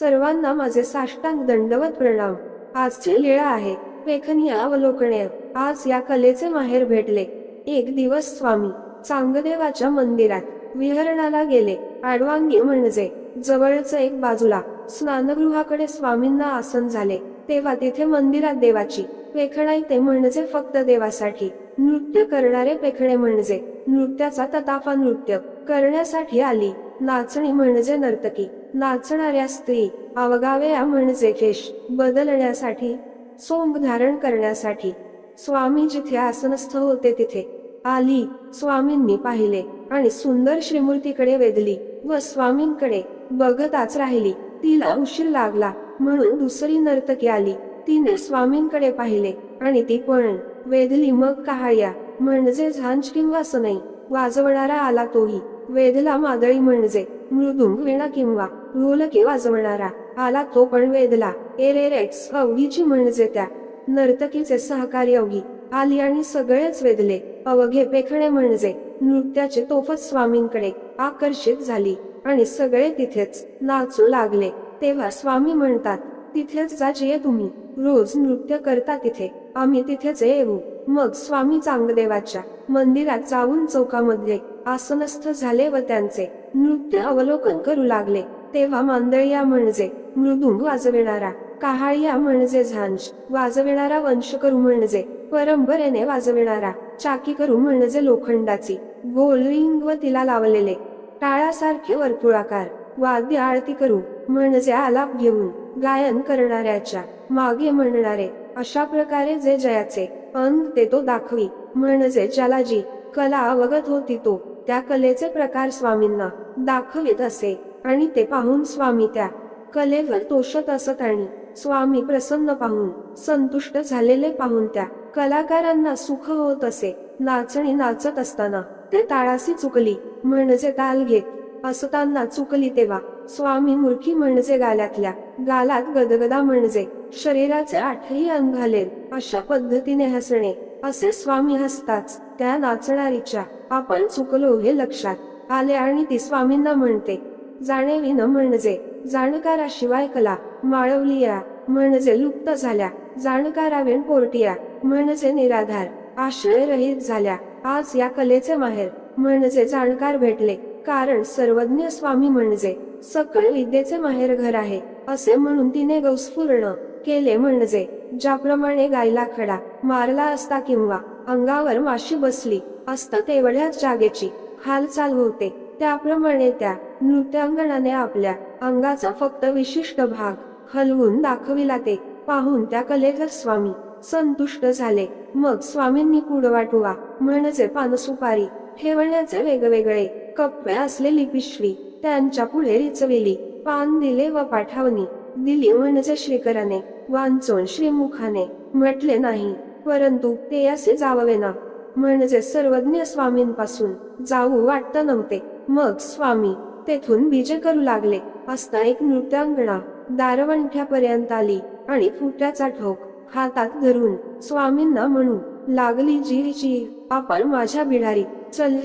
सर्वांना माझे साष्टांग दंडवत प्रणाम. आजची लीळा आहे लेखनीय अवलोकने. आज या कलेचे माहेर भेटले. एक दिवस स्वामी चांगदेवाच्या मंदिरात विहरणाला गेले. आडवांगी म्हणजे जवळच एक बाजूला स्नानगृहाकडे स्वामींना आसन झाले. तेव्हा तिथे मंदिरात देवाची पेखणाई ते म्हणजे फक्त देवासाठी. नृत्य करणारे पेखणे म्हणजे नृत्याचा तताफा नृत्य करण्यासाठी आली. नाचणी म्हणजे नर्तकी. नाचणाऱ्या स्त्री अवगाव्या म्हणजे केश बदलण्यासाठी सोंग धारण करण्यासाठी. स्वामी जिथे आसनस्थ होते तिथे. आली स्वामींनी पाहिले आणि सुंदर श्रीमूर्तीकडे वेधली व स्वामींकडे बघताच राहिली. तिला उशीर लागला म्हणून दुसरी नर्तकी आली. तिने स्वामींकडे पाहिले आणि ती पण. वेधली मग कहाळ्या म्हणजे झांज किंवा सनई. वाजवणारा आला तोही. वेदला मादळी म्हणजे मृदुंग विणा किंवा ढोलकी वाजवणारा. आला तो पण वेदला. एरेरेक्स अवघीची म्हणजे त्या. नर्तकीचे सहकारी अवघी. आली आणि सगळेच वेदले. अवघे पेखणे म्हणजे नृत्याचे तोफत स्वामींकडे आकर्षित झाली. आणि सगळे तिथेच नाचू लागले. तेव्हा स्वामी म्हणतात तिथेच जाचे तुम्ही. रोज नृत्य करता तिथे. आम्ही तिथेच येऊ. मग स्वामी चांगदेवाच्या मंदिरात जाऊन चौकामध्ये आसनस्थ झाले व त्यांचे नृत्य अवलोकन करू लागले. तेव्हा मांदळिया म्हणजे मृदुंग वाजविणारा काहाळिया म्हणजे झांज वाजविणारा वंशकरू म्हणजे परंपरेने वाजविणारा चाकी करू म्हणजे लोखंडाची गोल रिंग व तिला लावलेले टाळासारखे वर्तुळाकार वाद्य आरती करू म्हणजे आलाप घेऊन गायन करणाऱ्याच्या मागे म्हणणारे अशा प्रकारे जे जयाचे अंग ते तो दाखवी म्हणजे ज्याला जी कला अवगत होती तो त्या कलेचे प्रकार स्वामींना दाखवित असे आणि ते पाहून स्वामी त्या कलेवर तोषत असत आणि स्वामी प्रसन्न पाहून संतुष्ट झालेले पाहून त्या कलाकारांना सुख होत असे नाचणी नाचत असताना ते ताळासी चुकली म्हणजे ताल घेत असताना चुकली तेव्हा स्वामी मूर्खी म्हणजे गाल्यातल्या गालात गदगदा म्हणजे शरीराचे आठही अंग घालेल अशा पद्धतीने हसणे असे स्वामी हसताच त्या नाचणारीच्या आपण चुकलो हे लक्षात आले आणि ती स्वामींना म्हणते जाणेविन म्हणजे जाणकाराशिवाय कला माळवलिया म्हणजे लुप्त झाल्या जाणकारावेण पोरटिया म्हणजे निराधार आश्रयरहित झाल्या आज या कलेचे माहेर म्हणजे जाणकार भेटले कारण सर्वज्ञ स्वामी म्हणजे सकळ विद्येचे माहेर घर आहे असे म्हणून तिने गौस्फूर्ण केले म्हणजे ज्याप्रमाणे गायला खडा मारला असता किंवा अंगावर माशी बसली. असता तेवढ्याच जागेची हालचाल होते. त्याप्रमाणे त्या नृत्यांगणाने आपल्या अंगाचा फक्त विशिष्ट भाग हलवून दाखविला ते पाहून त्या कलेकर स्वामी संतुष्ट झाले. मग स्वामींनी कुडवाटुवा म्हणजे पानसुपारी ठेवण्याचे वेगवेगळे कप्पे असलेली पिशवी त्यांच्या पुढे रिचविली. पान दिले व पाठवणी दिली. म्हणजे श्रीकराने वांचून श्रीमुखाने म्हटले नाही. परंतु ते असे जाववे ना. म्हणजे सर्वज्ञ स्वामींपासून जाऊ वाटत नव्हते. मग स्वामी तेथून बीजे करू लागले. असता एक नृत्यांगणा दारवंठ्यापर्यंत आली आणि फुट्याचा ठोक हातात धरून स्वामींना म्हणू लागली जी जी आपण माझ्या बिढारी चल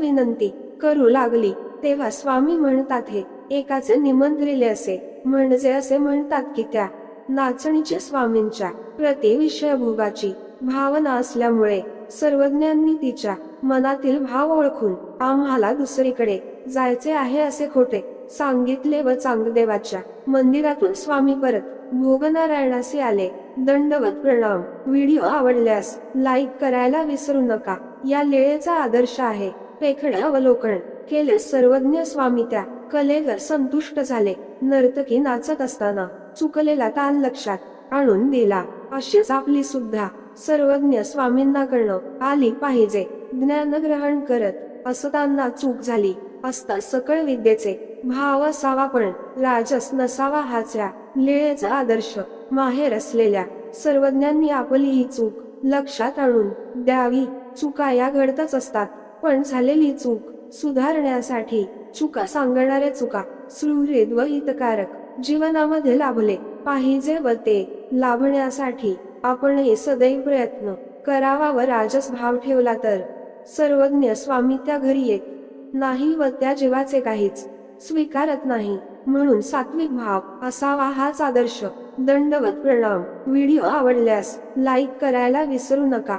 विनंती करू लागली. तेव्हा स्वामी म्हणतात हे एकाचे निमंत्रिले असे. म्हणजे असे म्हणतात की त्या नाचणीच्या स्वामींच्या प्रति विषय भोगाची भावना असल्यामुळे सर्वज्ञांनी तिच्या मनातील भाव ओळखून आम्हाला दुसरीकडे जायचे आहे असे खोटे सांगितले व चांगदेवाच्या मंदिरातून स्वामी परत भोगनारायणासे आले. दंडवत प्रणाम. व्हिडिओ आवडल्यास लाईक करायला विसरू नका. या लेळेचा आदर्श आहे. पेखडे अवलोकन केले. सर्वज्ञ स्वामी त्या कलेवर संतुष्ट झाले. नर्तकी नाचत असताना चुकलेला ताल लक्षात आणून दिला. अशीच आपली सुद्धा सर्वज्ञ स्वामींना कळणं आली पाहिजे. ज्ञान ग्रहण करत असताना चूक झाली असता सकळ विद्येचे भाव असावा पण राजस नसावा हाच्या लीळेचा आदर्श माहेर असलेल्या सर्वज्ञांनी आपली ही चूक लक्षात आणून द्यावी. चुका या घडतच असतात पण झालेली चूक सुधारण्यासाठी चुका सांगणारे चुका सुहृद व हितकारक जीवनामध्ये लाभले. पाहिजे व ते लाभण्यासाठी आपणही सदैव प्रयत्न करावा व राजस भाव ठेवला तर. सर्वज्ञ स्वामी त्या घरी येत. नाही व त्या जीवाचे काहीच स्वीकारत नाही. म्हणून सात्विक भाव असावा हाच आदर्श. दंडवत प्रणाम. व्हिडिओ आवडल्यास लाईक करायला विसरू नका.